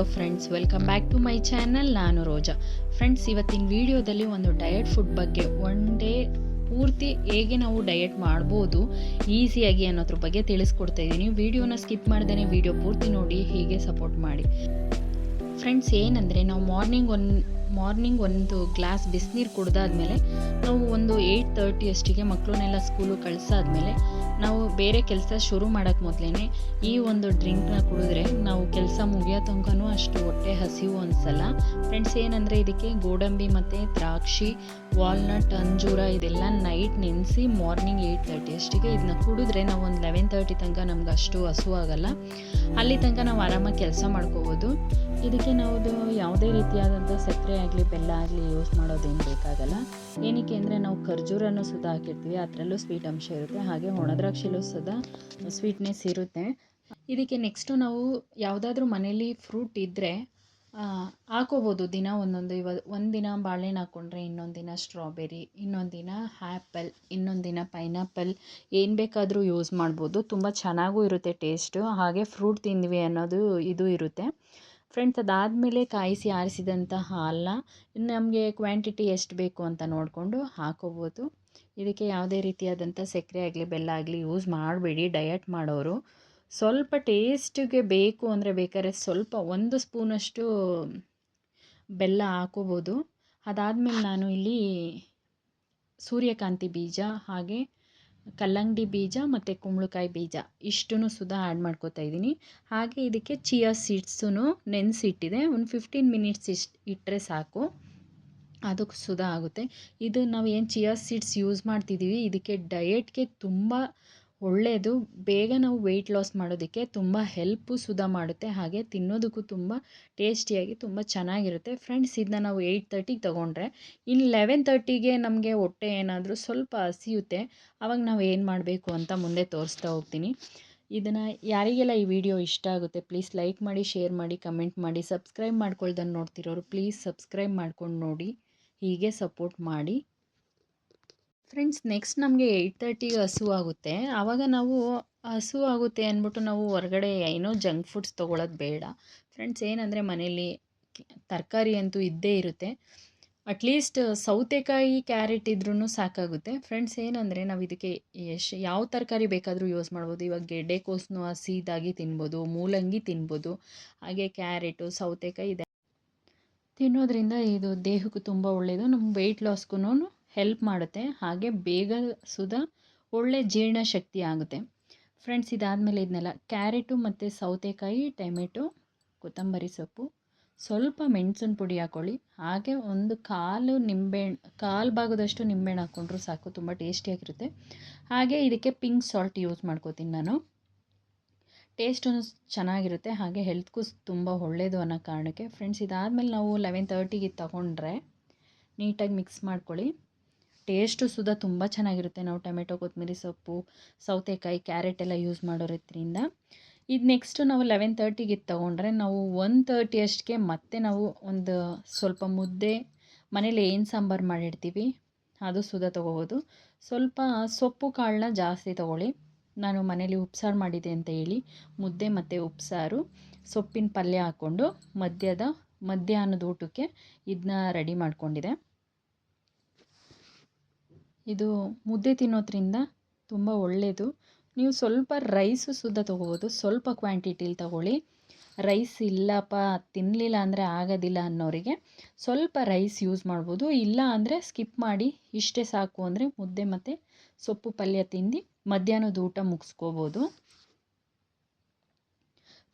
Hello friends welcome back to my channel ನಾನು Roja. Friends ಇವತ್ತಿನ ವಿಡಿಯೋದಲ್ಲಿ ಒಂದು ಡಯಟ್ ಫುಡ್ ಬಗ್ಗೆ ಒನ್ ಡೇ ಪೂರ್ತಿ ಹೇಗೆ ನಾವು ಡಯಟ್ ಮಾಡ್ಬೋದು ಈಸಿಯಾಗಿ ಅನ್ನೋದ್ರ ಬಗ್ಗೆ ತಿಳಿಸ್ಕೊಡ್ತಾ ಇದ್ದೀನಿ. ವಿಡಿಯೋನ ಸ್ಕಿಪ್ ಮಾಡ್ದೇ ವಿಡಿಯೋ ಪೂರ್ತಿ ನೋಡಿ, ಹೀಗೆ ಸಪೋರ್ಟ್ ಮಾಡಿ. ಫ್ರೆಂಡ್ಸ್ ಏನಂದರೆ ನಾವು ಮಾರ್ನಿಂಗ್ ಒಂದು ಮಾರ್ನಿಂಗ್ ಒಂದು ಗ್ಲಾಸ್ ಬಿಸಿನೀರು ಕುಡ್ದಾದ್ಮೇಲೆ ನಾವು ಒಂದು ಏಯ್ಟ್ ತರ್ಟಿ ಅಷ್ಟಿಗೆ ಮಕ್ಕಳನ್ನೆಲ್ಲ ಸ್ಕೂಲು ಕಳಿಸಾದ್ಮೇಲೆ ನಾವು ಬೇರೆ ಕೆಲಸ ಶುರು ಮಾಡೋಕ್ಕೆ ಮೊದಲೇ ಈ ಒಂದು ಡ್ರಿಂಕ್ನ ಕುಡಿದ್ರೆ ನಾವು ಕೆಲಸ ಮುಗಿಯೋ ತನಕನೂ ಅಷ್ಟು ಹೊಟ್ಟೆ ಹಸಿವು ಅನಿಸಲ್ಲ. ಫ್ರೆಂಡ್ಸ್ ಏನಂದರೆ ಇದಕ್ಕೆ ಗೋಡಂಬಿ ಮತ್ತು ದ್ರಾಕ್ಷಿ ವಾಲ್ನಟ್ ಅಂಜೂರ ಇದೆಲ್ಲ ನೈಟ್ ನೆನೆಸಿ ಮಾರ್ನಿಂಗ್ ಏಯ್ಟ್ ತರ್ಟಿ ಅಷ್ಟಿಗೆ ಇದನ್ನ ಕುಡಿದ್ರೆ ನಾವು ಒಂದು ಲೆವೆನ್ ತರ್ಟಿ ತನಕ ನಮ್ಗೆ ಅಷ್ಟು ಹಸು ಅಲ್ಲಿ ತನಕ ನಾವು ಆರಾಮಾಗಿ ಕೆಲಸ ಮಾಡ್ಕೋಬೋದು. ಇದಕ್ಕೆ ನಾವು ಯಾವುದೇ ರೀತಿಯಾದಂಥ ಸಕ್ಕರೆ ಆಗಲಿ, ಬೆಲ್ಲ ಆಗಲಿ ಯೂಸ್ ಮಾಡೋದೇನು ಬೇಕಾಗಲ್ಲ. ಏನಕ್ಕೆ ಅಂದರೆ ನಾವು ಖರ್ಜೂರನೂ ಸುದ ಹಾಕಿರ್ತೀವಿ, ಅದರಲ್ಲೂ ಸ್ವೀಟ್ ಅಂಶ ಇರುತ್ತೆ. ಹಾಗೆ ಒಣದ್ರಾಕ್ಷಿಲೂ ಸುದ ಸ್ವೀಟ್ನೆಸ್ ಇರುತ್ತೆ. ಇದಕ್ಕೆ ನೆಕ್ಸ್ಟು ನಾವು ಯಾವುದಾದ್ರೂ ಮನೇಲಿ ಫ್ರೂಟ್ ಇದ್ದರೆ ಹಾಕೋಬೋದು. ದಿನ ಒಂದೊಂದು ಇವಾಗ ಒಂದು ದಿನ ಬಾಳೆಹಣ್ಣು ಹಾಕ್ಕೊಂಡ್ರೆ ಇನ್ನೊಂದು ದಿನ ಸ್ಟ್ರಾಬೆರಿ ಇನ್ನೊಂದು ದಿನ ಆ್ಯಪಲ್ ಇನ್ನೊಂದು ದಿನ ಪೈನಾಪಲ್ ಏನು ಬೇಕಾದರೂ ಯೂಸ್ ಮಾಡ್ಬೋದು. ತುಂಬ ಚೆನ್ನಾಗೂ ಇರುತ್ತೆ ಟೇಸ್ಟು ಹಾಗೆ ಫ್ರೂಟ್ ತಿಂದ್ವಿ ಅನ್ನೋದು ಇದು ಇರುತ್ತೆ. ಫ್ರೆಂಡ್ಸ್ ಅದಾದಮೇಲೆ ಕಾಯಿಸಿ ಆರಿಸಿದಂಥ ಹಾಲನ್ನ ನಮಗೆ ಕ್ವಾಂಟಿಟಿ ಎಷ್ಟು ಬೇಕು ಅಂತ ನೋಡಿಕೊಂಡು ಹಾಕೋಬೋದು. ಇದಕ್ಕೆ ಯಾವುದೇ ರೀತಿಯಾದಂಥ ಸಕ್ಕರೆ ಆಗಲಿ, ಬೆಲ್ಲ ಆಗಲಿ ಯೂಸ್ ಮಾಡಬೇಡಿ ಡಯಟ್ ಮಾಡೋರು. ಸ್ವಲ್ಪ ಟೇಸ್ಟಿಗೆ ಬೇಕು ಅಂದರೆ ಬೇಕಾದ್ರೆ ಸ್ವಲ್ಪ ಒಂದು ಸ್ಪೂನಷ್ಟು ಬೆಲ್ಲ ಹಾಕೋಬೋದು. ಅದಾದಮೇಲೆ ನಾನು ಇಲ್ಲಿ ಸೂರ್ಯಕಾಂತಿ ಬೀಜ ಹಾಗೆ ಕಲ್ಲಂಗಡಿ ಬೀಜ ಮತ್ತು ಕುಂಬಳಕಾಯಿ ಬೀಜ ಇಷ್ಟೂ ಸುದ ಆ್ಯಡ್ ಮಾಡ್ಕೋತಾ ಇದ್ದೀನಿ. ಹಾಗೆ ಇದಕ್ಕೆ ಚಿಯಾ ಸೀಡ್ಸೂ ನೆನೆಸಿಟ್ಟಿದೆ. ಒಂದು ಫಿಫ್ಟೀನ್ ಮಿನಿಟ್ಸ್ ಇಷ್ಟು ಇಟ್ಟರೆ ಸಾಕು. ಅದಕ್ಕೆ ಸುಧಾ ಆಗುತ್ತೆ. ಇದು ನಾವು ಏನು ಚಿಯಾ ಸೀಡ್ಸ್ ಯೂಸ್ ಮಾಡ್ತಿದ್ದೀವಿ ಇದಕ್ಕೆ ಡಯೆಟ್ಗೆ ತುಂಬ ಒಳ್ಳೆಯದು ಬೇಗ ನಾವು ವೆಯ್ಟ್ ಲಾಸ್ ಮಾಡೋದಕ್ಕೆ ತುಂಬ ಹೆಲ್ಪು ಸುಧ ಮಾಡುತ್ತೆ. ಹಾಗೆ ತಿನ್ನೋದಕ್ಕೂ ತುಂಬ ಟೇಸ್ಟಿಯಾಗಿ ತುಂಬ ಚೆನ್ನಾಗಿರುತ್ತೆ. ಫ್ರೆಂಡ್ಸ್ ಇದನ್ನ ನಾವು ಏಯ್ಟ್ ತರ್ಟಿಗೆ ತೊಗೊಂಡ್ರೆ ಇನ್ನು ಲೆವೆನ್ ತರ್ಟಿಗೆ ನಮಗೆ ಹೊಟ್ಟೆ ಏನಾದರೂ ಸ್ವಲ್ಪ ಹಸಿಯುತ್ತೆ ಆವಾಗ ನಾವು ಏನು ಮಾಡಬೇಕು ಅಂತ ಮುಂದೆ ತೋರಿಸ್ತಾ ಹೋಗ್ತೀನಿ. ಇದನ್ನು ಯಾರಿಗೆಲ್ಲ ಈ ವಿಡಿಯೋ ಇಷ್ಟ ಆಗುತ್ತೆ ಪ್ಲೀಸ್ ಲೈಕ್ ಮಾಡಿ ಶೇರ್ ಮಾಡಿ ಕಮೆಂಟ್ ಮಾಡಿ ಸಬ್ಸ್ಕ್ರೈಬ್ ಮಾಡ್ಕೊಳ್ದನ್ನು ನೋಡ್ತಿರೋರು ಪ್ಲೀಸ್ ಸಬ್ಸ್ಕ್ರೈಬ್ ಮಾಡ್ಕೊಂಡು ನೋಡಿ, ಹೀಗೆ ಸಪೋರ್ಟ್ ಮಾಡಿ. ಫ್ರೆಂಡ್ಸ್ ನೆಕ್ಸ್ಟ್ ನಮಗೆ ಏಯ್ಟ್ ತರ್ಟಿಗೆ ಹಸು ಆಗುತ್ತೆ. ಆವಾಗ ನಾವು ಹಸು ಆಗುತ್ತೆ ಅಂದ್ಬಿಟ್ಟು ನಾವು ಹೊರಗಡೆ ಏನೋ ಜಂಕ್ ಫುಡ್ಸ್ ತೊಗೊಳೋದು ಬೇಡ. ಫ್ರೆಂಡ್ಸ್ ಏನಂದರೆ ಮನೇಲಿ ತರಕಾರಿ ಅಂತೂ ಇದ್ದೇ ಇರುತ್ತೆ. ಅಟ್ಲೀಸ್ಟ್ ಸೌತೆಕಾಯಿ ಕ್ಯಾರೆಟ್ ಇದ್ರೂ ಸಾಕಾಗುತ್ತೆ. ಫ್ರೆಂಡ್ಸ್ ಏನಂದರೆ ನಾವು ಇದಕ್ಕೆ ಎಷ್ಟು ಯಾವ ತರಕಾರಿ ಬೇಕಾದರೂ ಯೂಸ್ ಮಾಡ್ಬೋದು. ಇವಾಗ ಗೆಡ್ಡೆಕೋಸನ್ನು ಹಸಿದಾಗಿ ತಿನ್ಬೋದು, ಮೂಲಂಗಿ ತಿನ್ಬೋದು. ಹಾಗೆ ಕ್ಯಾರೆಟು ಸೌತೆಕಾಯಿ ಇದೆ. ತಿನ್ನೋದ್ರಿಂದ ಇದು ದೇಹಕ್ಕೂ ತುಂಬ ಒಳ್ಳೆಯದು ನಮ್ಮ ವೆಯ್ಟ್ ಲಾಸ್ಗೂ ಹೆಲ್ಪ್ ಮಾಡುತ್ತೆ. ಹಾಗೆ ಬೇಗ ಸುದಾ ಒಳ್ಳೆ ಜೀರ್ಣಶಕ್ತಿ ಆಗುತ್ತೆ. ಫ್ರೆಂಡ್ಸ್ ಇದಾದಮೇಲೆ ಇದನ್ನೆಲ್ಲ ಕ್ಯಾರೆಟು ಮತ್ತು ಸೌತೆಕಾಯಿ, ಟೊಮೆಟೊ, ಕೊತ್ತಂಬರಿ ಸೊಪ್ಪು. ಸ್ವಲ್ಪ ಮೆಣಸಿನ ಪುಡಿ ಹಾಕ್ಕೊಳ್ಳಿ ಹಾಗೆ ಒಂದು ಕಾಲು ನಿಂಬೆಹಣ್ಣು ಕಾಲು ಭಾಗದಷ್ಟು ನಿಂಬೆಹಣ್ಣು ಹಾಕ್ಕೊಂಡ್ರೂ ಸಾಕು, ತುಂಬ ಟೇಸ್ಟಿಯಾಗಿರುತ್ತೆ ಹಾಗೆ ಇದಕ್ಕೆ ಪಿಂಕ್ ಸಾಲ್ಟ್ ಯೂಸ್ ಮಾಡ್ಕೋತೀನಿ ನಾನು. ಟೇಸ್ಟೂ ಚೆನ್ನಾಗಿರುತ್ತೆ. ಹಾಗೆ ಹೆಲ್ತ್ಗೂ ತುಂಬ ಒಳ್ಳೆಯದು ಅನ್ನೋ ಕಾರಣಕ್ಕೆ. ಫ್ರೆಂಡ್ಸ್ ಇದಾದಮೇಲೆ ನಾವು ಲೆವೆನ್ ತರ್ಟಿಗೆ ತಗೊಂಡ್ರೆ ನೀಟಾಗಿ ಮಿಕ್ಸ್ ಮಾಡ್ಕೊಳ್ಳಿ. ಟೇಸ್ಟು ಸುಧಾ ತುಂಬ ಚೆನ್ನಾಗಿರುತ್ತೆ ನಾವು ಟೊಮೆಟೊ, ಕೊತ್ತಂಬರಿ ಸೊಪ್ಪು, ಸೌತೆಕಾಯಿ, ಕ್ಯಾರೆಟ್ ಎಲ್ಲ ಯೂಸ್ ಮಾಡೋದ್ರಿಂದ. ಇದು ನೆಕ್ಸ್ಟು ನಾವು ಲೆವೆನ್ ತರ್ಟಿಗೆ ಇದು ತೊಗೊಂಡ್ರೆ ನಾವು ಒನ್ ತರ್ಟಿ ಅಷ್ಟಕ್ಕೆ ಮತ್ತೆ ನಾವು ಒಂದು ಸ್ವಲ್ಪ ಮುದ್ದೆ, ಮನೇಲಿ ಏನು ಸಾಂಬಾರು ಮಾಡಿರ್ತೀವಿ, ಅದು ಸುಧಾ ತೊಗೋಬೋದು. ಸ್ವಲ್ಪ ಸೊಪ್ಪು ಕಾಳನ್ನ ಜಾಸ್ತಿ ತೊಗೊಳ್ಳಿ. ನಾನು ಮನೇಲಿ ಉಪ್ಸಾರು ಮಾಡಿದೆ ಅಂತ ಹೇಳಿ, ಮುದ್ದೆ ಮತ್ತು ಉಪ್ಸಾರು, ಸೊಪ್ಪಿನ ಪಲ್ಯ ಹಾಕ್ಕೊಂಡು ಮಧ್ಯದ ಮಧ್ಯಾಹ್ನದ ಊಟಕ್ಕೆ ಇದನ್ನ ರೆಡಿ ಮಾಡ್ಕೊಂಡಿದೆ ಇದು ಮುದ್ದೆ ತಿನ್ನೋದ್ರಿಂದ ತುಂಬ ಒಳ್ಳೆಯದು ನೀವು ಸ್ವಲ್ಪ ರೈಸು ಸುದ್ದ ತೊಗೋಬೋದು. ಸ್ವಲ್ಪ ಕ್ವಾಂಟಿಟಿಲಿ ತಗೊಳ್ಳಿ. ರೈಸ್ ಇಲ್ಲಪ್ಪ ತಿನ್ನಲಿಲ್ಲ ಅಂದರೆ ಆಗೋದಿಲ್ಲ ಅನ್ನೋರಿಗೆ ಸ್ವಲ್ಪ ರೈಸ್ ಯೂಸ್ ಮಾಡ್ಬೋದು. ಇಲ್ಲ ಅಂದರೆ ಸ್ಕಿಪ್ ಮಾಡಿ ಇಷ್ಟೇ ಸಾಕು ಅಂದರೆ ಮುದ್ದೆ ಮತ್ತು ಸೊಪ್ಪು ಪಲ್ಯ ತಿಂದು ಮಧ್ಯಾಹ್ನದ ಊಟ ಮುಗಿಸ್ಕೋಬೋದು.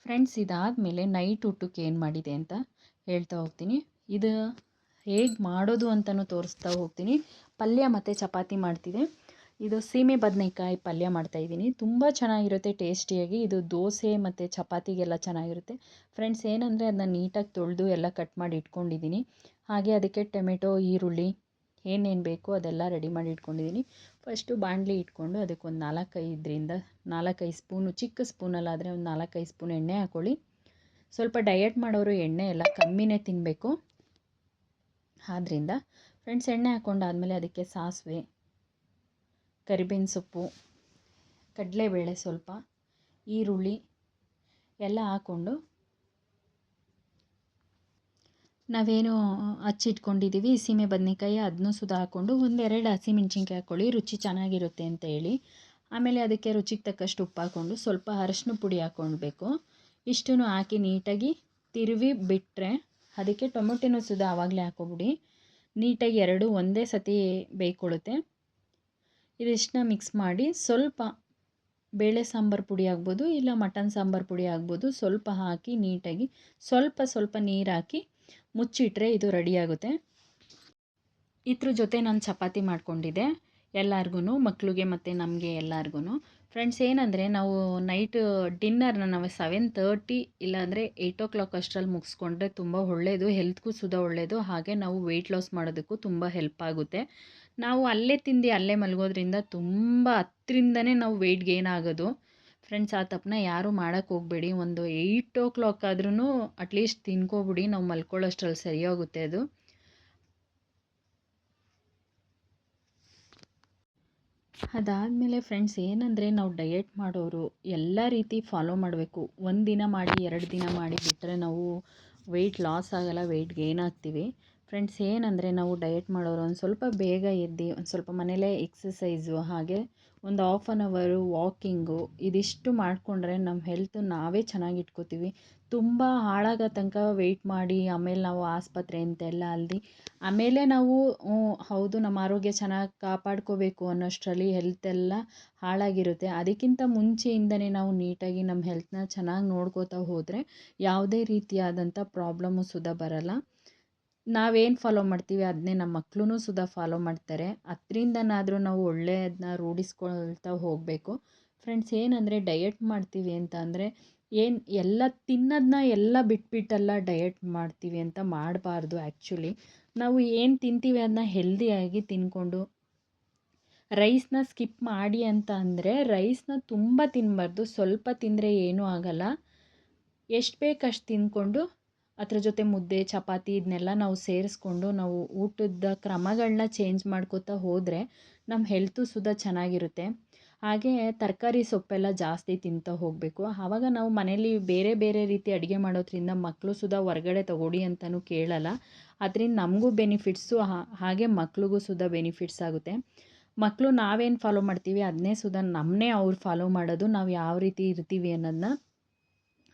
ಫ್ರೆಂಡ್ಸ್ ಇದಾದಮೇಲೆ ನೈಟ್ ಊಟಕ್ಕೆ ಏನು ಮಾಡಿದೆ ಅಂತ ಹೇಳ್ತಾ ಹೋಗ್ತೀನಿ. ಇದು ಹೇಗೆ ಮಾಡೋದು ಅಂತಲೂ ತೋರಿಸ್ತಾ ಹೋಗ್ತೀನಿ. ಪಲ್ಯ ಮತ್ತು ಚಪಾತಿ ಮಾಡ್ತಿದ್ದೆ ಇದು ಸೀಮೆ ಬದನೆಕಾಯಿ ಪಲ್ಯ ಮಾಡ್ತಾ ಇದ್ದೀನಿ. ತುಂಬ ಚೆನ್ನಾಗಿರುತ್ತೆ ಟೇಸ್ಟಿಯಾಗಿ. ಇದು ದೋಸೆ ಮತ್ತು ಚಪಾತಿಗೆಲ್ಲ ಚೆನ್ನಾಗಿರುತ್ತೆ. ಫ್ರೆಂಡ್ಸ್, ಏನಂದರೆ ಅದನ್ನ ನೀಟಾಗಿ ತೊಳೆದು ಎಲ್ಲ ಕಟ್ ಮಾಡಿ ಇಟ್ಕೊಂಡಿದ್ದೀನಿ. ಹಾಗೆ ಅದಕ್ಕೆ ಟೊಮೆಟೊ, ಈರುಳ್ಳಿ, ಏನೇನು ಬೇಕೋ ಅದೆಲ್ಲ ರೆಡಿ ಮಾಡಿ ಇಟ್ಕೊಂಡಿದ್ದೀನಿ. ಫಸ್ಟು ಬಾಣಲಿ ಇಟ್ಕೊಂಡು ಅದಕ್ಕೊಂದು ನಾಲ್ಕೈದರಿಂದ ನಾಲ್ಕೈದು ಸ್ಪೂನು, ಚಿಕ್ಕ ಸ್ಪೂನಲ್ಲಾದರೆ ಒಂದು ನಾಲ್ಕೈದು ಸ್ಪೂನ್ ಎಣ್ಣೆ ಹಾಕ್ಕೊಳ್ಳಿ ಸ್ವಲ್ಪ ಡಯಟ್ ಮಾಡೋರು ಎಣ್ಣೆ ಎಲ್ಲ ಕಮ್ಮಿನೇ ತಿನ್ನಬೇಕು ಆದ್ದರಿಂದ ಫ್ರೆಂಡ್ಸ್ ಎಣ್ಣೆ ಹಾಕ್ಕೊಂಡಾದಮೇಲೆ ಅದಕ್ಕೆ ಸಾಸಿವೆ, ಕರಿಬೇವಿನ ಸೊಪ್ಪು, ಕಡಲೆಬೇಳೆ ಸ್ವಲ್ಪ, ಈರುಳ್ಳಿ ಎಲ್ಲ ಹಾಕ್ಕೊಂಡು ನಾವೇನು ಹಚ್ಚಿಟ್ಕೊಂಡಿದ್ದೀವಿ ಸೀಮೆ ಬದನೆಕಾಯಿ ಅದನ್ನೂ ಸುದಾ ಹಾಕ್ಕೊಂಡು ಒಂದೆರಡು ಹಸಿಮೆಣ್ಸಿನ್ಕಾಯಿ ಹಾಕ್ಕೊಳ್ಳಿ ರುಚಿ ಚೆನ್ನಾಗಿರುತ್ತೆ ಅಂತ ಹೇಳಿ. ಆಮೇಲೆ ಅದಕ್ಕೆ ರುಚಿಗೆ ತಕ್ಕಷ್ಟು ಉಪ್ಪು ಹಾಕ್ಕೊಂಡು ಸ್ವಲ್ಪ ಅರಶಿನ ಪುಡಿ ಹಾಕ್ಕೊಳ್ಬೇಕು ಇಷ್ಟನ್ನು ಹಾಕಿ ನೀಟಾಗಿ ತಿರುವಿ ಬಿಟ್ಟರೆ ಅದಕ್ಕೆ ಟೊಮೊಟೊನೂ ಸುದಾ ಆವಾಗಲೇ ಹಾಕೋಬಿಡಿ. ನೀಟಾಗಿ ಎರಡು ಒಂದೇ ಸತಿ ಬೇಯ್ಕೊಳ್ಳುತ್ತೆ. ಇದಿಷ್ಟನ್ನ ಮಿಕ್ಸ್ ಮಾಡಿ ಸ್ವಲ್ಪ ಬೇಳೆ ಸಾಂಬಾರು ಪುಡಿ ಆಗ್ಬೋದು, ಇಲ್ಲ ಮಟನ್ ಸಾಂಬಾರು ಪುಡಿ ಆಗ್ಬೋದು, ಸ್ವಲ್ಪ ಹಾಕಿ ನೀಟಾಗಿ ಸ್ವಲ್ಪ ಸ್ವಲ್ಪ ನೀರು ಹಾಕಿ ಮುಚ್ಚಿಟ್ರೆ ಇದು ರೆಡಿಯಾಗುತ್ತೆ ಇದ್ರ ಜೊತೆ ನಾನು ಚಪಾತಿ ಮಾಡಿಕೊಂಡಿದ್ದೆ. ಎಲ್ಲರಿಗೂ ಮಕ್ಕಳಿಗೆ ಮತ್ತು ನಮಗೆ ಎಲ್ಲರಿಗೂ ಫ್ರೆಂಡ್ಸ್ ಏನಂದರೆ ನಾವು ನೈಟ್ ಡಿನ್ನರ್ನ ನಾವು ಸೆವೆನ್ ತರ್ಟಿ ಇಲ್ಲಾಂದರೆ ಏಯ್ಟ್ ಓ ಕ್ಲಾಕ್ ಅಷ್ಟರಲ್ಲಿ ಮುಗಿಸ್ಕೊಂಡ್ರೆ ತುಂಬ ಒಳ್ಳೆಯದು ಹೆಲ್ತ್ಗೂ ಸುದಾ ಒಳ್ಳೆಯದು ಹಾಗೆ ನಾವು ವೆಯ್ಟ್ ಲಾಸ್ ಮಾಡೋದಕ್ಕೂ ತುಂಬ ಹೆಲ್ಪ್ ಆಗುತ್ತೆ. ನಾವು ಅಲ್ಲೇ ತಿಂದು ಅಲ್ಲೇ ಮಲಗೋದ್ರಿಂದ ತುಂಬ ಹತ್ತರಿಂದನೇ ನಾವು ವೆಯ್ಟ್ ಗೇನ್ ಆಗೋದು. ಫ್ರೆಂಡ್ಸ್ ಆ ತಪ್ಪನ್ನ ಯಾರೂ ಮಾಡೋಕ್ಕೆ ಹೋಗಬೇಡಿ. ಒಂದು ಏಯ್ಟ್ ಓ ಕ್ಲಾಕ್ ಆದ್ರೂ ಅಟ್ಲೀಸ್ಟ್ ತಿನ್ಕೋಬಿಡಿ. ನಾವು ಮಲ್ಕೊಳ್ಳೋಷ್ಟ್ರಲ್ಲಿ ಸರಿ ಹೋಗುತ್ತೆ ಅದು. ಅದಾದಮೇಲೆ ಫ್ರೆಂಡ್ಸ್ ಏನಂದರೆ ನಾವು ಡಯೆಟ್ ಮಾಡೋರು ಎಲ್ಲ ರೀತಿ ಫಾಲೋ ಮಾಡಬೇಕು. ಒಂದು ದಿನ ಮಾಡಿ, ಎರಡು ದಿನ ಮಾಡಿ ಬಿಟ್ಟರೆ ನಾವು ವೆಯ್ಟ್ ಲಾಸ್ ಆಗೋಲ್ಲ ವೆಯ್ಟ್ ಗೇನ್ ಆಗ್ತೀವಿ. ಫ್ರೆಂಡ್ಸ್ ಏನಂದರೆ ನಾವು ಡಯೆಟ್ ಮಾಡೋರು ಒಂದು ಸ್ವಲ್ಪ ಬೇಗ ಎದ್ದು, ಒಂದು ಸ್ವಲ್ಪ ಮನೇಲೇ ಎಕ್ಸಸೈಸು ಹಾಗೆ ಒಂದು ಹಾಫ್ ಆನ್ ಅವರು ವಾಕಿಂಗು ಇದಿಷ್ಟು ಮಾಡಿಕೊಂಡ್ರೆ ನಮ್ಮ ಹೆಲ್ತ್ ನಾವೇ ಚೆನ್ನಾಗಿ ಇಟ್ಕೋತೀವಿ. ತುಂಬ ಹಾಳಾಗೋ ತನಕ ವೆಯ್ಟ್ ಮಾಡಿ, ಆಮೇಲೆ ನಾವು ಆಸ್ಪತ್ರೆ ಅಂತೆಲ್ಲ ಅಲ್ದು ಆಮೇಲೆ ನಾವು ಹೌದು, ನಮ್ಮ ಆರೋಗ್ಯ ಚೆನ್ನಾಗಿ ಕಾಪಾಡ್ಕೋಬೇಕು ಅನ್ನೋಷ್ಟರಲ್ಲಿ ಹೆಲ್ತ್ ಎಲ್ಲ ಹಾಳಾಗಿರುತ್ತೆ. ಅದಕ್ಕಿಂತ ಮುಂಚೆಯಿಂದನೇ ನಾವು ನೀಟಾಗಿ ನಮ್ಮ ಹೆಲ್ತ್ನ ಚೆನ್ನಾಗಿ ನೋಡ್ಕೋತಾ ಹೋದರೆ ಯಾವುದೇ ರೀತಿಯಾದಂಥ ಪ್ರಾಬ್ಲಮ್ಮು ಸುದ ಬರಲ್ಲ. ನಾವೇನು ಫಾಲೋ ಮಾಡ್ತೀವಿ ಅದನ್ನೇ ನಮ್ಮ ಮಕ್ಕಳೂ ಸುದ ಫಾಲೋ ಮಾಡ್ತಾರೆ. ಅದರಿಂದನಾದರೂ ನಾವು ಒಳ್ಳೆಯದನ್ನ ರೂಢಿಸ್ಕೊಳ್ತಾ ಹೋಗಬೇಕು. ಫ್ರೆಂಡ್ಸ್ ಏನಂದರೆ ಡಯಟ್ ಮಾಡ್ತೀವಿ ಅಂತ ಅಂದರೆ ಏನು ಎಲ್ಲ ತಿನ್ನೋದನ್ನ ಎಲ್ಲ ಬಿಟ್ಬಿಟ್ಟೆಲ್ಲ ಡಯಟ್ ಮಾಡ್ತೀವಿ ಅಂತ ಮಾಡಬಾರ್ದು ಆ್ಯಕ್ಚುಲಿ ನಾವು ಏನು ತಿಂತೀವಿ ಅದನ್ನ ಹೆಲ್ದಿಯಾಗಿ ತಿನ್ಕೊಂಡು ರೈಸ್ನ ಸ್ಕಿಪ್ ಮಾಡಿ ಅಂತ ಅಂದರೆ ರೈಸ್ನ ತುಂಬ ತಿನ್ನಬಾರ್ದು ಸ್ವಲ್ಪ ತಿಂದರೆ ಏನೂ ಆಗಲ್ಲ. ಎಷ್ಟು ಬೇಕಷ್ಟು ತಿನ್ಕೊಂಡು ತಿಂದ್ಕೊಂಡು ಅದ್ರ ಜೊತೆ ಮುದ್ದೆ, ಚಪಾತಿ ಇದನ್ನೆಲ್ಲ ನಾವು ಸೇರಿಸ್ಕೊಂಡು, ನಾವು ಊಟದ ಕ್ರಮಗಳನ್ನ ಚೇಂಜ್ ಮಾಡ್ಕೋತಾ ಹೋದರೆ ನಮ್ಮ ಹೆಲ್ತು ಸುದಾ ಚೆನ್ನಾಗಿರುತ್ತೆ. ಹಾಗೆ ತರಕಾರಿ ಸೊಪ್ಪೆಲ್ಲ ಜಾಸ್ತಿ ತಿಂತಾ ಹೋಗಬೇಕು. ಆವಾಗ ನಾವು ಮನೇಲಿ ಬೇರೆ ಬೇರೆ ರೀತಿ ಅಡುಗೆ ಮಾಡೋದ್ರಿಂದ ಮಕ್ಕಳು ಸುಧಾ ಹೊರಗಡೆ ತಗೊಡಿ ಅಂತಲೂ ಕೇಳಲ್ಲ. ಅದರಿಂದ ನಮಗೂ ಬೆನಿಫಿಟ್ಸು ಹಾಗೆ ಮಕ್ಳಿಗೂ ಸುದಾ ಬೆನಿಫಿಟ್ಸ್ ಆಗುತ್ತೆ. ಮಕ್ಕಳು ನಾವೇನು ಫಾಲೋ ಮಾಡ್ತೀವಿ ಅದನ್ನೇ ಸುದಾ ನಮ್ಮನ್ನೇ ಅವ್ರು ಫಾಲೋ ಮಾಡೋದು, ನಾವು ಯಾವ ರೀತಿ ಇರ್ತೀವಿ ಅನ್ನೋದನ್ನ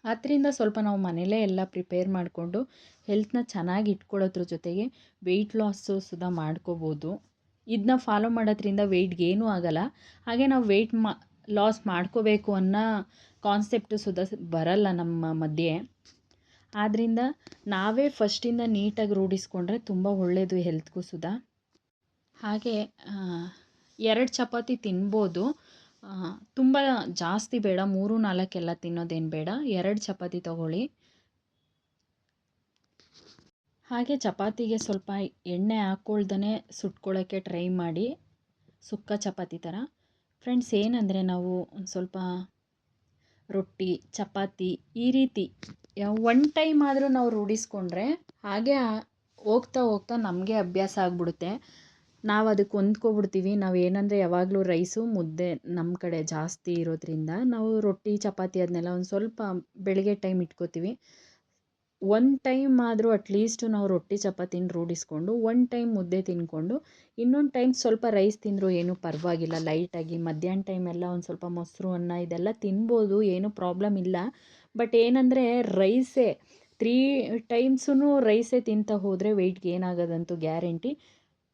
ಆದ್ದರಿಂದ ಸ್ವಲ್ಪ ನಾವು ಮನೇಲೇ ಎಲ್ಲ ಪ್ರಿಪೇರ್ ಮಾಡಿಕೊಂಡು ಹೆಲ್ತ್ನ ಚೆನ್ನಾಗಿ ಇಟ್ಕೊಳ್ಳೋದ್ರ ಜೊತೆಗೆ ವೆಯ್ಟ್ ಲಾಸು ಸುದಾ ಮಾಡ್ಕೋಬೋದು. ಇದನ್ನ ಫಾಲೋ ಮಾಡೋದ್ರಿಂದ ವೆಯ್ಟ್ಗೆ ಏನೂ ಆಗೋಲ್ಲ. ಹಾಗೆ ನಾವು ವೆಯ್ಟ್ ಮಾ ಲಾಸ್ ಮಾಡ್ಕೋಬೇಕು ಅನ್ನೋ ಕಾನ್ಸೆಪ್ಟು ಸುದಾ, ಬರಲ್ಲ ನಮ್ಮ ಮಧ್ಯೆ. ಆದ್ದರಿಂದ ನಾವೇ ಫಸ್ಟಿಂದ ನೀಟಾಗಿ ರೂಢಿಸ್ಕೊಂಡ್ರೆ ತುಂಬ ಒಳ್ಳೆಯದು ಹೆಲ್ತ್ಗೂ ಸುದಾ. ಹಾಗೆ ಎರಡು ಚಪಾತಿ ತಿನ್ಬೋದು. ತುಂಬ ಜಾಸ್ತಿ ಬೇಡ, ಮೂರು ನಾಲ್ಕೆಲ್ಲ ತಿನ್ನೋದೇನು ಬೇಡ. ಎರಡು ಚಪಾತಿ ತಗೊಳ್ಳಿ. ಹಾಗೆ ಚಪಾತಿಗೆ ಸ್ವಲ್ಪ ಎಣ್ಣೆ ಹಾಕ್ಕೊಳ್ದೇ ಸುಟ್ಕೊಳ್ಳೋಕ್ಕೆ ಟ್ರೈ ಮಾಡಿ. ಸುಕ್ಕ ಚಪಾತಿ ಥರ. ಫ್ರೆಂಡ್ಸ್, ಏನಂದರೆ ನಾವು ಒಂದು ಸ್ವಲ್ಪ ರೊಟ್ಟಿ, ಚಪಾತಿ ಈ ರೀತಿ ಒನ್ ಟೈಮ್ ಆದರೂ ನಾವು ರೂಢಿಸ್ಕೊಂಡ್ರೆ ಹಾಗೆ ಹೋಗ್ತಾ ಹೋಗ್ತಾ ನಮಗೆ ಅಭ್ಯಾಸ ಆಗಿಬಿಡುತ್ತೆ. ನಾವು ಅದಕ್ಕೆ ಹೊಂದ್ಕೊಬಿಡ್ತೀವಿ. ನಾವು ಏನಂದರೆ ಯಾವಾಗಲೂ ರೈಸು, ಮುದ್ದೆ ನಮ್ಮ ಕಡೆ ಜಾಸ್ತಿ ಇರೋದ್ರಿಂದ ನಾವು ರೊಟ್ಟಿ, ಚಪಾತಿ ಅದನ್ನೆಲ್ಲ ಒಂದು ಸ್ವಲ್ಪ ಬೆಳಗ್ಗೆ ಟೈಮ್ ಇಟ್ಕೋತೀವಿ. ಒನ್ ಟೈಮ್ ಆದರೂ ಅಟ್ಲೀಸ್ಟ್ ನಾವು ರೊಟ್ಟಿ ಚಪಾತಿನ ರೂಢಿಸ್ಕೊಂಡು ಒನ್ ಟೈಮ್ ಮುದ್ದೆ ತಿಂದ್ಕೊಂಡು ಇನ್ನೊಂದು ಟೈಮ್ ಸ್ವಲ್ಪ ರೈಸ್ ತಿಂದರೂ ಏನೂ ಪರವಾಗಿಲ್ಲ. ಲೈಟಾಗಿ ಮಧ್ಯಾಹ್ನ ಟೈಮೆಲ್ಲ ಒಂದು ಸ್ವಲ್ಪ ಮೊಸರು, ಅನ್ನ ಇದೆಲ್ಲ ತಿನ್ಬೋದು, ಏನೂ ಪ್ರಾಬ್ಲಮ್ ಇಲ್ಲ. ಬಟ್ ಏನಂದರೆ ರೈಸೇ ತ್ರೀ ಟೈಮ್ಸೂ ರೈಸೇ ತಿಂತಾ ಹೋದರೆ ವೆಯ್ಟ್ಗೆ ಏನಾಗೋದಂತೂ ಗ್ಯಾರಂಟಿ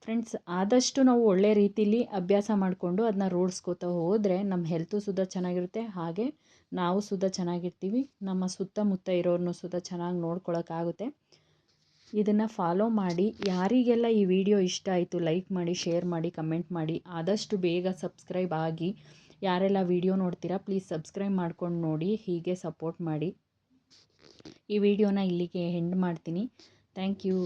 ಫ್ರೆಂಡ್ಸ್ ಆದಷ್ಟು ನಾವು ಒಳ್ಳೆ ರೀತಿಲಿ ಅಭ್ಯಾಸ ಮಾಡಿಕೊಂಡು ಅದನ್ನ ರೂಢಿಸ್ಕೋತಾ ಹೋದರೆ ನಮ್ಮ ಹೆಲ್ತು ಸುದ ಚೆನ್ನಾಗಿರುತ್ತೆ. ಹಾಗೆ ನಾವು ಸುದ ಚೆನ್ನಾಗಿರ್ತೀವಿ. ನಮ್ಮ ಸುತ್ತಮುತ್ತ ಇರೋರನ್ನು ಸುದ ಚೆನ್ನಾಗಿ ನೋಡ್ಕೊಳಕ್ಕಾಗುತ್ತೆ ಇದನ್ನು ಫಾಲೋ ಮಾಡಿ. ಯಾರಿಗೆಲ್ಲ ಈ ವಿಡಿಯೋ ಇಷ್ಟ ಆಯಿತು ಲೈಕ್ ಮಾಡಿ ಶೇರ್ ಮಾಡಿ ಕಮೆಂಟ್ ಮಾಡಿ, ಆದಷ್ಟು ಬೇಗ ಸಬ್ಸ್ಕ್ರೈಬ್ ಆಗಿ, ಯಾರೆಲ್ಲ ವಿಡಿಯೋ ನೋಡ್ತೀರಾ ಪ್ಲೀಸ್ ಸಬ್ಸ್ಕ್ರೈಬ್ ಮಾಡ್ಕೊಂಡು ನೋಡಿ, ಹೀಗೆ ಸಪೋರ್ಟ್ ಮಾಡಿ. ಈ ವಿಡಿಯೋನ ಇಲ್ಲಿಗೆ ಹೆಂಡ್ ಮಾಡ್ತೀನಿ. Thank you